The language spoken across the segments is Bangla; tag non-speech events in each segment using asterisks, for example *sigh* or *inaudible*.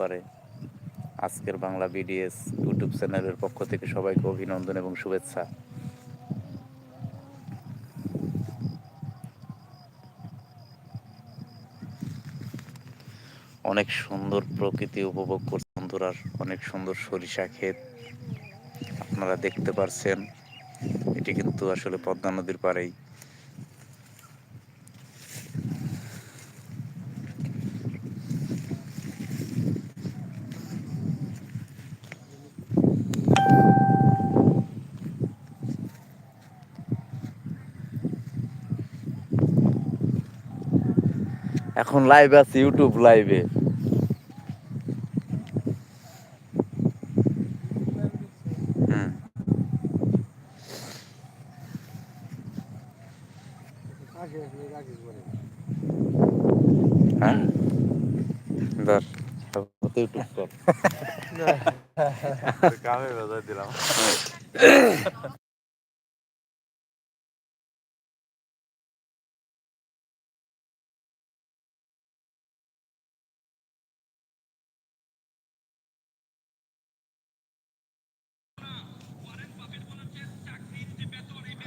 পারে। আজকের বাংলা বিডিএস ইউটিউব চ্যানেলের পক্ষ থেকে সবাইকে অভিনন্দন এবং শুভেচ্ছা। অনেক সুন্দর প্রকৃতি উপভোগ করছে বন্ধুরা, অনেক সুন্দর সরিষা ক্ষেত। আপনারা দেখতে পারছেন, এটি কিন্তু আসলে পদ্মা নদীর পাড়েই। এখন লাইভ আছে ইউটিউব লাইভে হুম। হ্যাঁ? ইউটিউব *laughs* দিলাম। *laughs*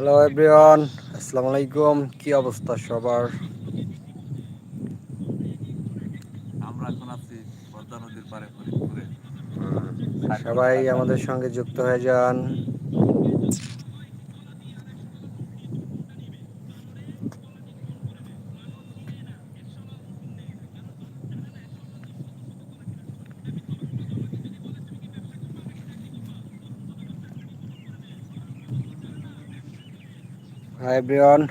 হ্যালো এভরিওয়ান আসসালামু আলাইকুম কি অবস্থা সবার? আমরা এখন আছি পদ্মা নদীর পারে ফরিদপুরে। সবাই আমাদের সঙ্গে যুক্ত হয়ে যান হাই এভরিওয়ান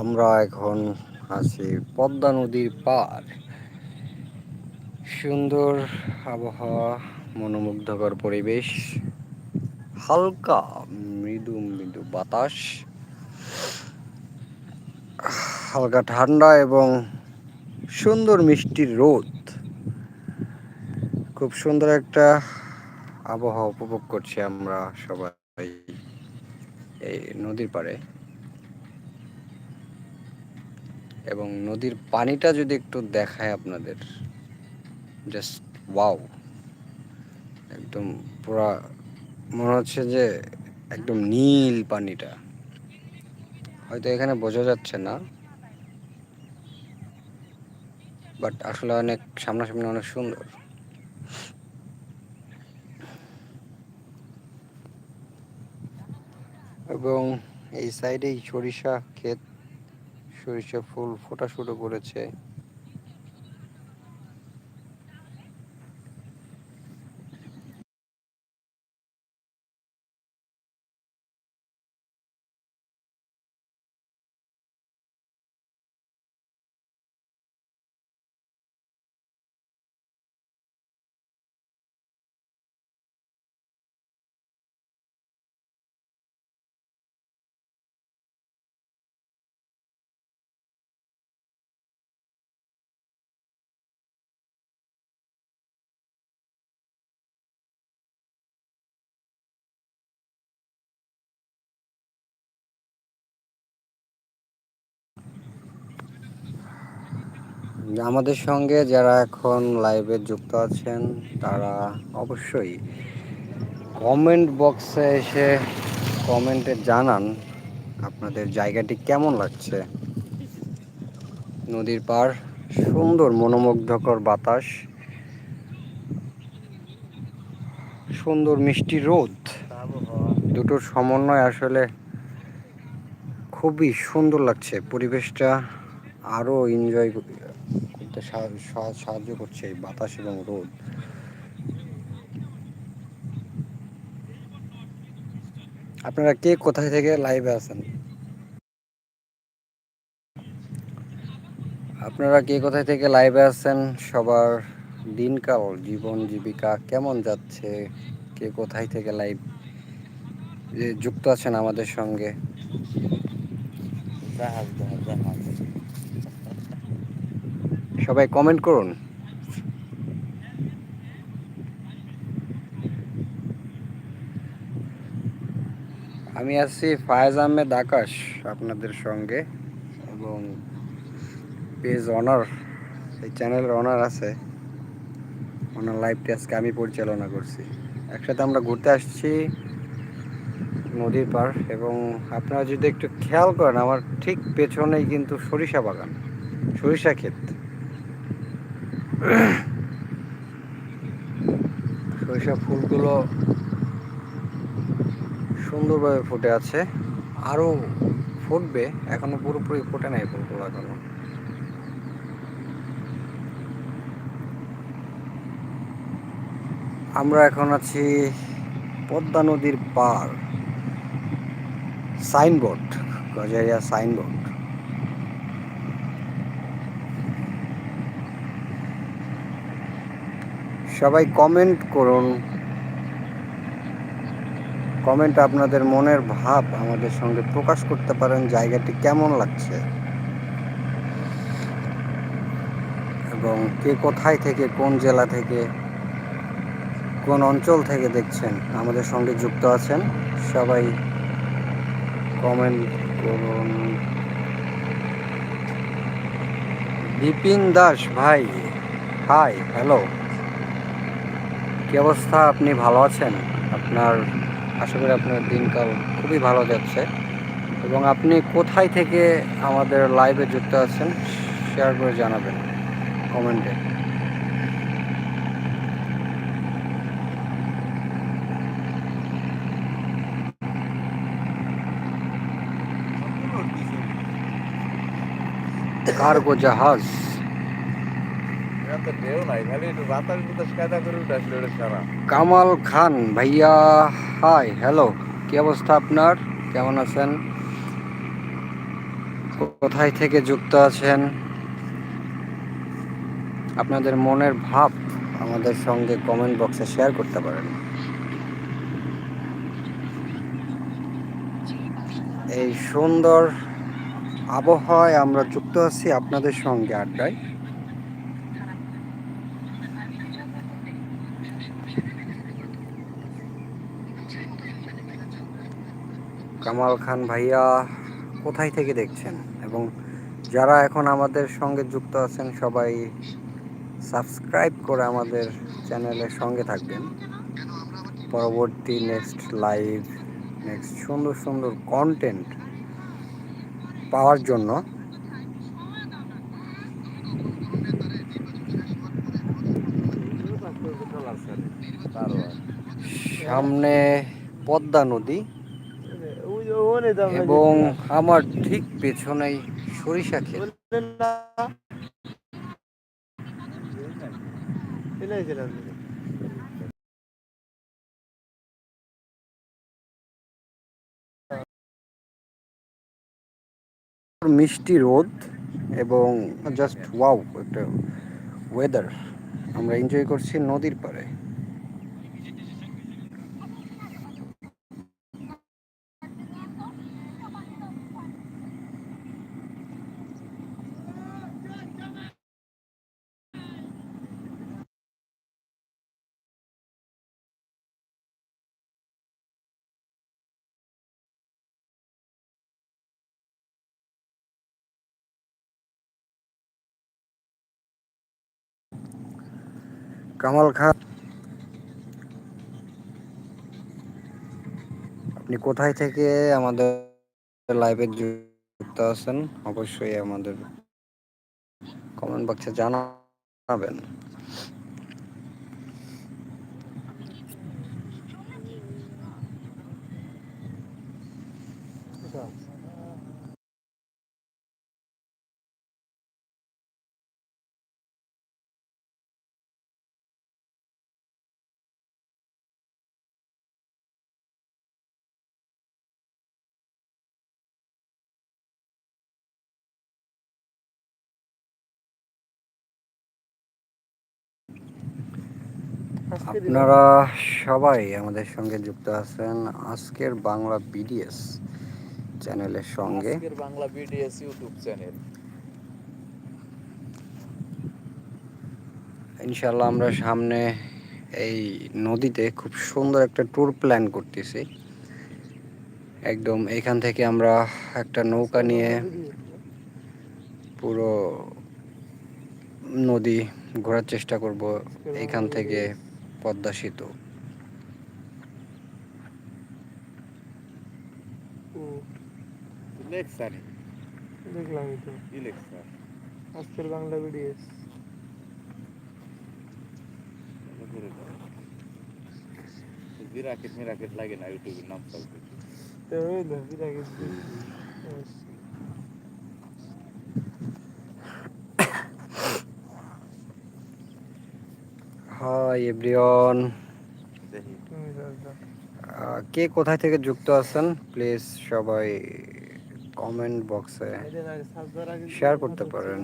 আমরা এখন আছি পদ্মা নদীর পার। সুন্দর আবহাওয়া, মনোমুগ্ধকর পরিবেশ, হালকা মৃদু মৃদু বাতাস, হালকা ঠান্ডা এবং সুন্দর মিষ্টি রোদ। খুব সুন্দর একটা আবহাওয়া উপভোগ করছি আমরা সবাই এই নদীর পাড়ে। এবং নদীর পানিটা যদি একটু দেখায় আপনাদের জাস্ট ওয়াও একদম পুরা, মনে হচ্ছে যে একদম নীল পানিটা। হয়তো এখানে বোঝা যাচ্ছে না বাট আসলে অনেক সামনাসামনি অনেক সুন্দর। এবং এই সাইডেই সরিষা ক্ষেত সরিষা ফুল ফোটা শুরু করেছে। আমাদের সঙ্গে যারা এখন লাইভে যুক্ত আছেন, তারা অবশ্যই কমেন্ট বক্সে এসে কমেন্টে জানান আপনাদের জায়গাটি কেমন লাগছে। নদীর পার সুন্দর মনোমুগ্ধকর বাতাস, সুন্দর মিষ্টি রোদ। দুটোর সমন্বয় আসলে খুবই সুন্দর লাগছে। পরিবেশটা আরও এনজয় সাহায্য করছে এই বাতাস এবং রোদ। আপনারা কে কোথায় থেকে লাইভে আছেন? আপনারা কে কোথায় থেকে লাইভে আছেন? সবার দিনকাল, জীবন, জীবিকা কেমন যাচ্ছে? কে কোথায় থেকে লাইভ যুক্ত আছেন আমাদের সঙ্গে? জাহাজ জাহাজ জাহাজ। সবাই কমেন্ট করুন। আমি আছি ফায়েজ আহমেদ আকাশ আপনাদের সঙ্গে এবং পেজ অনার এই চ্যানেলের অনার আছে। ওনার লাইভটি আজকে আমি পরিচালনা করছি। একসাথে আমরা ঘুরতে আসছি নদীর পার এবং আপনারা যদি একটু খেয়াল করেন, আমার ঠিক পেছনেই কিন্তু সরিষা বাগান, সরিষা ক্ষেত। সরিষা ফুলগুলো সুন্দরভাবে ফুটে আছে। আরও ফুটবে, এখনও পুরোপুরি ফোটে নাই ফুলগুলো এখনও। আমরা এখন আছি পদ্মা নদীর পার সাইনবোর্ড, গজারিয়া সাইনবোর্ড। সবাই কমেন্ট করুন। কমেন্ট আপনাদের মনের ভাব আমাদের সঙ্গে প্রকাশ করতে পারেন, জায়গাটি কেমন লাগছে? এবং কে কোথায় থেকে, কোন জেলা থেকে, কোন অঞ্চল থেকে দেখছেন, আমাদের সঙ্গে যুক্ত আছেন, সবাই কমেন্ট করুন। বিপিন দাস, ভাই হাই হ্যালো কি অবস্থা? আপনি ভালো আছেন? আপনার, আশা করি আপনার দিনকাল খুবই ভালো যাচ্ছে। এবং আপনি কোথায় থেকে আমাদের লাইভে যুক্ত আছেন শেয়ার করে জানাবেন কমেন্টে কার্গো জাহাজ। কামাল খান, ভাইয়া, হাই, হ্যালো, কি অবস্থা আপনার? কেমন আছেন? কোথায় থেকে যুক্ত আছেন? আপনাদের মনের ভাব আমাদের সঙ্গে কমেন্ট বক্সে শেয়ার করতে পারেন। এই সুন্দর আবহাওয়ায় আমরা যুক্ত আছি আপনাদের সঙ্গে আড্ডায়। কামাল খান ভাইয়া কোথায় থেকে দেখছেন? এবং যারা এখন আমাদের সঙ্গে যুক্ত আছেন, সবাই সাবস্ক্রাইব করে আমাদের চ্যানেলের সঙ্গে থাকবেন। পরবর্তী নেক্সট লাইভ নেক্সট সুন্দর সুন্দর কন্টেন্ট পাওয়ার জন্য সামনে পদ্মা নদী এবং আমার ঠিক পেছনেই সরিষা ক্ষেত। মিষ্টি রোদ এবং জাস্ট ওয়াও একটা ওয়েদার আমরা এনজয় করছি নদীর পাড়ে। কামাল খান। আপনি কোথায় থেকে আমাদের লাইভে যুক্ত আছেন অবশ্যই আমাদের কমেন্ট বক্সে জানাবেন। আপনারা সবাই আমাদের সঙ্গে যুক্ত আছেন আজকের বাংলা বিডিএস চ্যানেলের সঙ্গে। আজকের বাংলা বিডিএস ইউটিউব চ্যানেল। ইনশাল্লাহ আমরা সামনে এই নদীতে খুব সুন্দর একটা ট্যুর প্ল্যান করতেছি। একদম এখান থেকে আমরা একটা নৌকা নিয়ে পুরো নদী ঘোরার চেষ্টা করব। এখান থেকে পদ্মা সেতু। দেখলামই তো আজকের বাংলা বিডিএস বিরাকেট মিরাকেট লাগে না ইউটিউবের নাম তো ওই তো বিরাগে হাই এভরিওয়ান। কে কোথায় থেকে যুক্ত আছেন? প্লিজ সবাই কমেন্ট বক্সে Share করতে পারেন।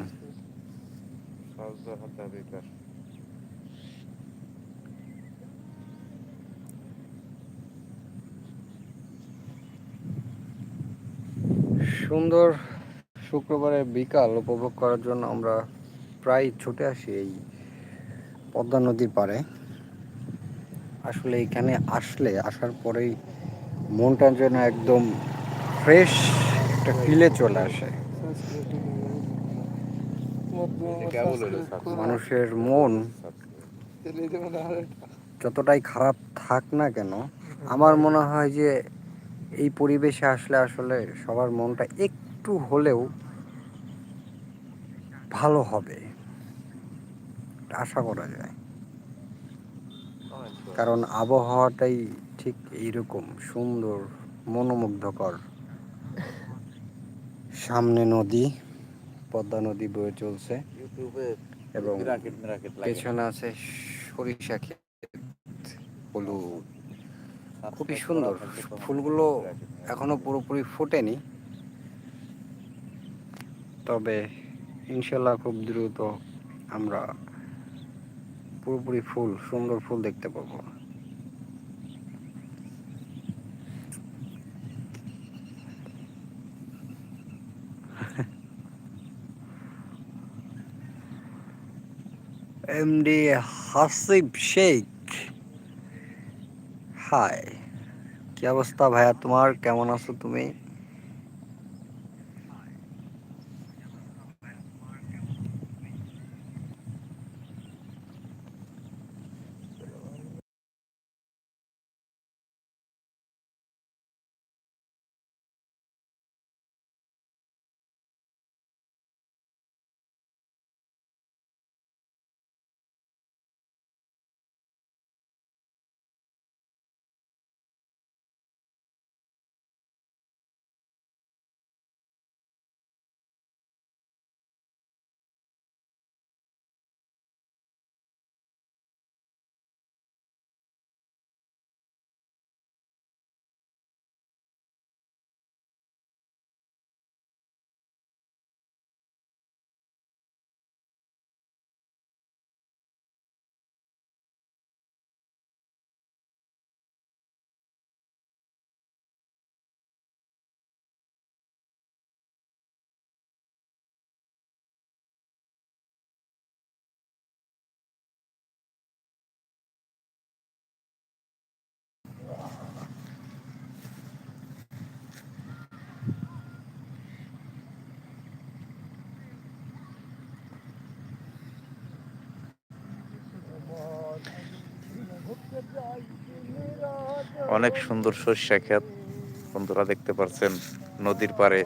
সুন্দর শুক্রবারের বিকাল উপভোগ করার জন্য আমরা প্রায় ছুটে আসি এই পদ্মা নদীর পাড়ে আসলে এখানে আসলে আসার পরেই মনটা যেন একদম ফ্রেশ একটা ফিলে চলে আসে। মানুষের মন যতটাই খারাপ থাক না কেন, আমার মনে হয় যে এই পরিবেশে আসলে আসলে সবার মনটা একটু হলেও ভালো হবে আশা করা যায়। কারণ আবহাওয়াটাই ঠিক এইরকম সুন্দর মনোমুগ্ধকর। সামনে নদী পদ্মা নদী বয়ে চলছে এবং পেছনে আছে সরিষা ক্ষেত হলুদ। খুবই সুন্দর। ফুলগুলো এখনও পুরোপুরি ফোটেনি। তবে ইনশাল্লাহ খুব দ্রুত আমরা পুরোপুরি ফুল, সুন্দর ফুল দেখতে পাবো। এমডি হাসিব শেখ হাই কি অবস্থা ভাইয়া তোমার? কেমন আছো তুমি? অনেক সুন্দর সরিষা ক্ষেত। বন্ধুরা দেখতে পাচ্ছেন নদীর পাড়ে।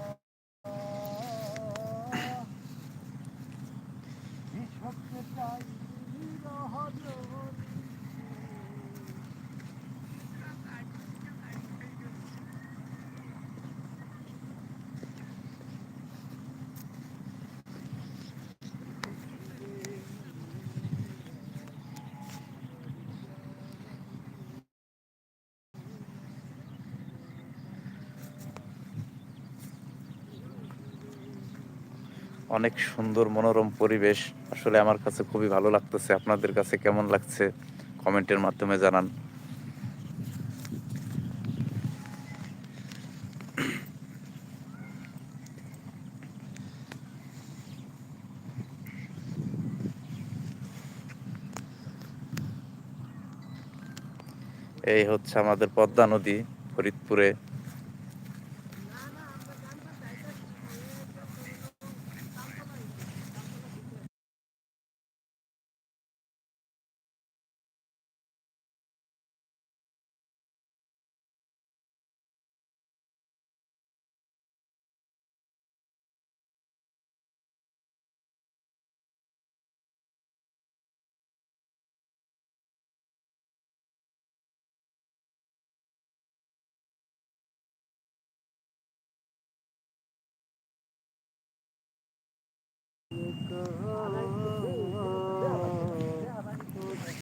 অনেক সুন্দর মনোরম পরিবেশ। আসলে আমার কাছে খুবই ভালো লাগতেছে। আপনাদের কাছে কেমন লাগছে? কমেন্টের মাধ্যমে জানান। এই হচ্ছে আমাদের পদ্মা নদী, ফরিদপুরে।